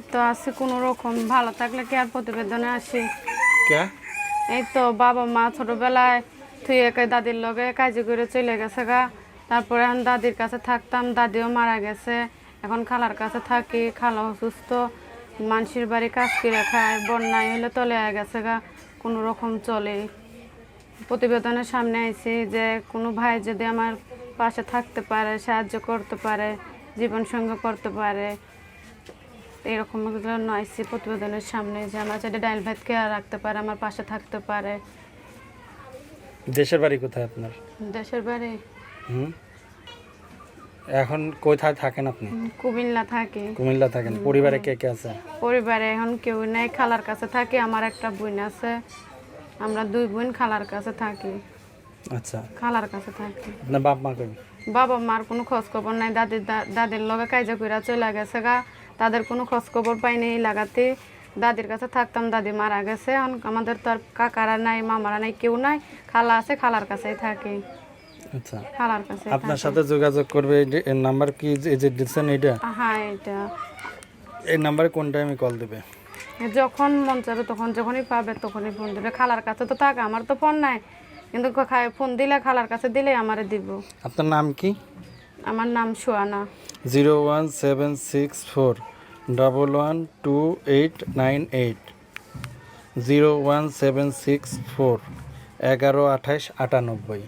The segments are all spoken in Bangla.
এই তো আছি কোনো রকম। ভালো থাকলে কি আর প্রতিবেদনে আসি? কে? এই তো বাবা মা ছোটবেলায় তুই একাই দাদির লগে কাজে করে চলে গেছে গা। তারপরে এখন দাদির কাছে থাকতাম দাদিও মারা গেছে। এখন খালার কাছে থাকি খালা অসুস্থ মানুষের বাড়ি কাজ করে খায় বন্যায় হলে তলে আয় গেছে গা। কোনো রকম চলে। প্রতিবেদনের সামনে আইছি যে কোনো ভাই যদি আমার পাশে থাকতে পারে সাহায্য করতে পারে জীবন সঙ্গ করতে পারে এরকম জন্য আইসি প্রতিবেদনের সামনে যে আমার যাতে ডাইল ভাত খেয়াল রাখতে পারে আমার পাশে থাকতে পারে। দেশের বাড়ি কোথায় আপনার? দেশের বাড়ি? হুম? এখন কোথায় থাকেন আপনি? কুমিল্লা থাকি। কুমিল্লা থাকেন। পরিবারে কে কে আছে? পরিবারে এখন কেউ নেই খালার কাছে থাকি আমার একটা বোন আছে। আমরা দুই বোন খালার কাছে থাকি। আচ্ছা। খালার কাছে থাকি। আপনার বাপ মা কই? বাবা মার কোনো খোঁজ খবর নাই দাদির দাদির লগে কাজে কইরা চলে গেছে গা। তাদের কোনো খোঁজ খবর পাইনি। লাগাতে দাদির কাছে থাকতাম দাদি মারা গেছে। এখন আমাদের তো আর কাকারা নাই মামারা নাই কেউ নাই। খালা আছে খালার কাছেই থাকি। আচ্ছা। খালার কাছে আপনার সাথে যোগাযোগ করবে এই নাম্বার কি এই যে দিচ্ছেন এইটা? হ্যাঁ এটা এই নাম্বারে কোন টাইমে কল দেবে? যখন মন চাবে তখন যখনই পাবে তখনই ফোন দেবে। খালার কাছে তো থাক আমার তো ফোন নাই। কিন্তু ফোন দিলে খালার কাছে দিলে আমারে দিব। আপনার নাম কি? আমার নাম Swana. Zero one seven six four double one two eight nine eight. Zero one seven six four এগারো আঠাইশ আটানব্বই।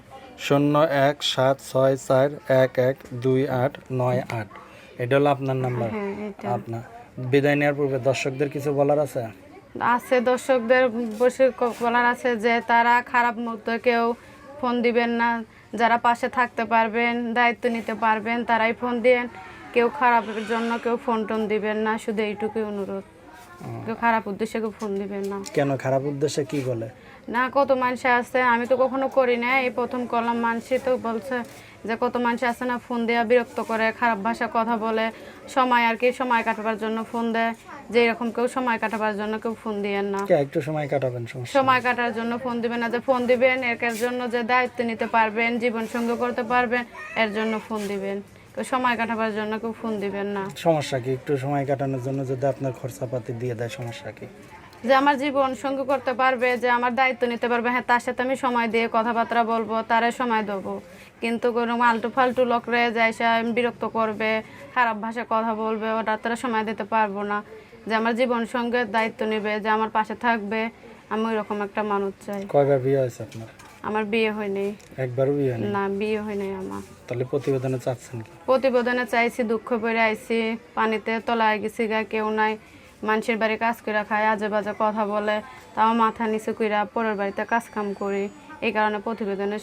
শূন্য এক সাত ছয় চার এক এক দুই আট নয় আট। এটা হলো আপনার নাম্বার। হ্যাঁ আপনার বিদায় নেওয়ার পূর্বে দর্শকদের কিছু বলার আছে? আছে দর্শকদের বসে বলার আছে যে তারা খারাপ মতো কেউ ফোন দিবেন না। যারা পাশে থাকতে পারবেন, দায়িত্ব নিতে পারবেন, তারাই ফোন দেন। কেউ খারাপের জন্য কেউ ফোন টোন দিবেন না, শুধু এইটুকুই অনুরোধ। কেউ খারাপ উদ্দেশ্যে কেউ ফোন দিবেন না। কেন খারাপ উদ্দেশ্যে কি বলে? না কত মানুষ আছে আমি তো কখনো করি না এই প্রথম করলাম মানুষই তো বলছে যে কত মানুষ আছে না ফোন দেওয়া বিরক্ত করে খারাপ ভাষা কথা বলে। সময় আর কি সময় কাটাবার জন্য ফোন দেয়। যে এরকম কেউ সময় কাটাবার জন্য কেউ ফোন দিয়েন না। কে একটু সময় কাটাবেন সমস্যা সময় কাটার জন্য ফোন দিবেন না যে ফোন দিবেন এর জন্য যে দায়িত্ব নিতে পারবেন জীবন সঙ্গে করতে পারবেন এর জন্য ফোন দিবেন। সময় কাটাবার জন্য কেউ ফোন দিবেন না। সমস্যা কি? একটু সময় কাটানোর জন্য যদি আপনার খরচাপাতি দিয়ে দেয় সমস্যা কি? যে আমার জীবন সঙ্গী করতে পারবে যে আমার দায়িত্ব নিতে পারবে হ্যাঁ তার সাথে আমি সময় দিয়ে কথাবার্তা বলব তারে সময় দেবো। কিন্তু কোনো আলটু ফালতু লোক রয়ে যায় সে বিরক্ত করবে খারাপ ভাষায় কথা বলবে ওটা তারা সময় দিতে পারব না। যে আমার জীবন সঙ্গে দায়িত্ব নেবে যে আমার পাশে থাকবে আমি ওইরকম একটা মানুষ চাই। কয়বার বিয়ে হয়েছে আপনার? আমার বিয়ে হয়নি। একবারও বিয়ে হয়নি? না বিয়ে হয়নি আমার। তাহলে প্রতিবেদনে চাচ্ছেন কি? প্রতিবেদনে চাইছি দুঃখ পড়ে আইছি পানিতে তলায় গেছি গা কেউ নাই। মানুষের বাড়ি কাজ করে খায় আজে বাজে কথা বলে তাও মাথা নিচু কইরা পরের বাড়িতে কাজ কাম করি। এই কারণে প্রতিবেদনের